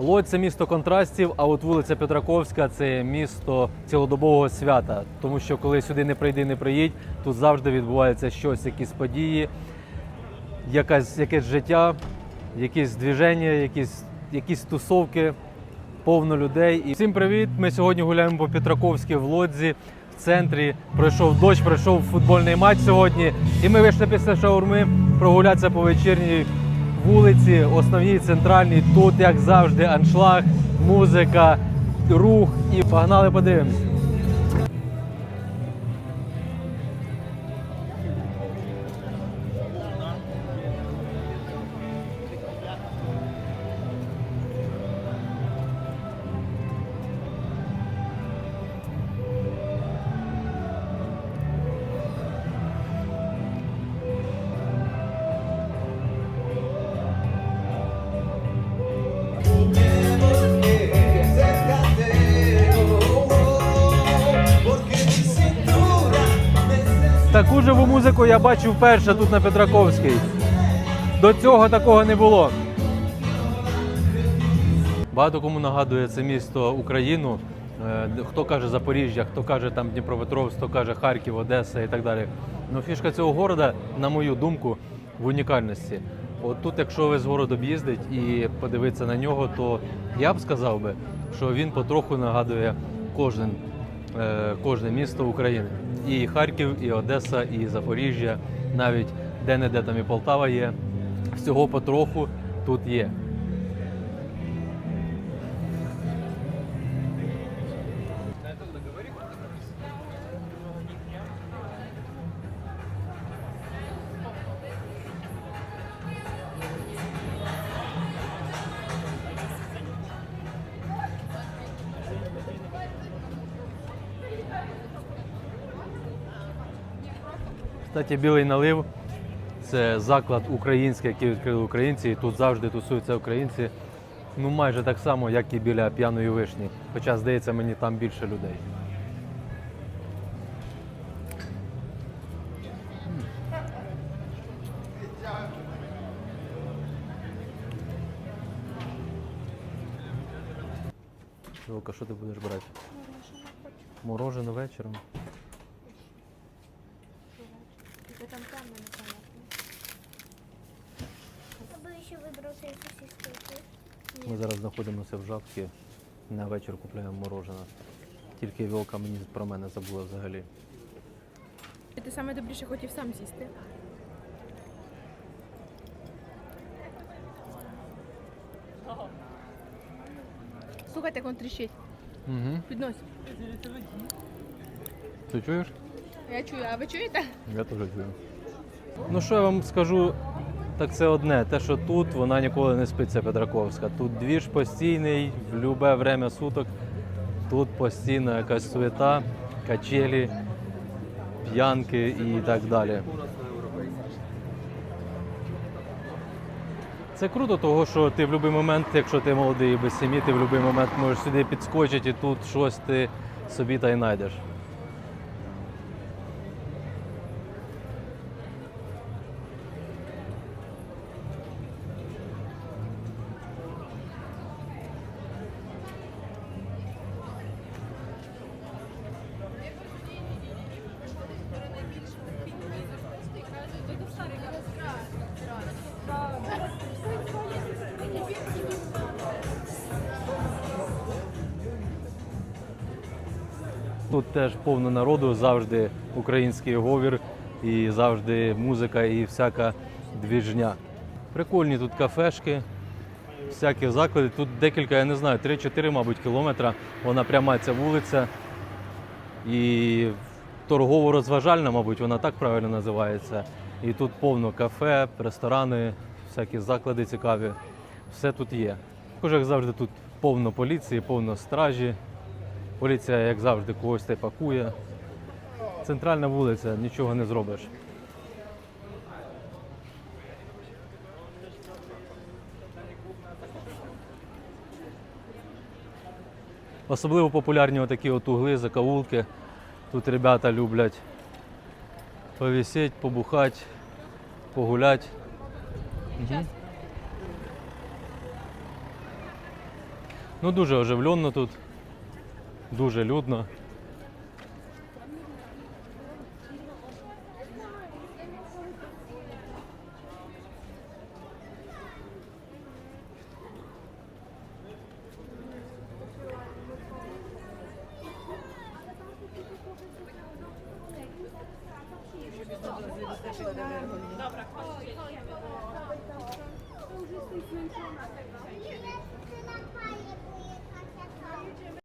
Лодь це місто контрастів, а от вулиця Петраковська це місто цілодобового свята. Тому що коли сюди не прийди, не приїдь, тут завжди відбувається щось, якісь події, якась, якесь життя, якісь движення, якісь, якісь тусовки, повно людей. І всім привіт! Ми сьогодні гуляємо по Петраковській в Лодзі. В центрі пройшов дощ, пройшов футбольний матч сьогодні. І ми вийшли після шаурми прогулятися по вечірній вулиці, основній центральній. Тут, як завжди, аншлаг, музика, рух. І погнали подивимось. Таку живу музику я бачив вперше тут на Петраковській. До цього такого не було. Багато кому нагадує це місто Україну. Е, Хто каже Запоріжжя, хто каже там Дніпропетровськ, хто каже Харків, Одеса і так далі. Ну, фішка цього города, на мою думку, в унікальності. От тут, якщо весь город об'їздить і подивитися на нього, то я б сказав би, що він потроху нагадує кожен, кожне місто України. І Харків, і Одеса, і Запоріжжя, навіть де-не-де там і Полтава є. Всього потроху тут є. Кстати, білий налив це заклад український, який відкрили українці. І тут завжди тусуються українці. Ну майже так само, як і біля п'яної вишні. Хоча, здається, мені там більше людей. Вилка, що ти будеш брати? Морожене вечором. Ми зараз знаходимося в жабці. На вечір купуємо морожене. Тільки вілка мені про мене забула взагалі. Ти саме добріше хотів сам сісти. Слухайте, як він тріщить. Угу. Піднось. Ти чуєш? Я чую, а ви чуєте? Я теж чую. Ну що я вам скажу, так це одне. Те, що тут вона ніколи не спиться Петраковська. Тут двіж постійний, в любе время суток. Тут постійно якась суета, качелі, п'янки і так далі. Це круто, того, що ти в будь-який момент, якщо ти молодий і без сім'ї, ти в будь-який момент можеш сюди підскочити і тут щось ти собі та й знайдеш. Тут теж повно народу, завжди український говір і завжди музика і всяка двіжня. Прикольні тут кафешки, всякі заклади. Тут декілька, я не знаю, 3-4, мабуть, кілометра. Вона пряма ця вулиця. І торгово-розважальна, мабуть, вона так правильно називається. І тут повно кафе, ресторани, всякі заклади цікаві. Все тут є. Також, як завжди, тут повно поліції, повно стражі. Поліція, як завжди, когось те пакує. Центральна вулиця, нічого не зробиш. Особливо популярні отакі от угли, закоулки. Тут ребята люблять повісіть, побухати, погуляти. Угу. Ну дуже оживленно тут, дуже людно. Dobra,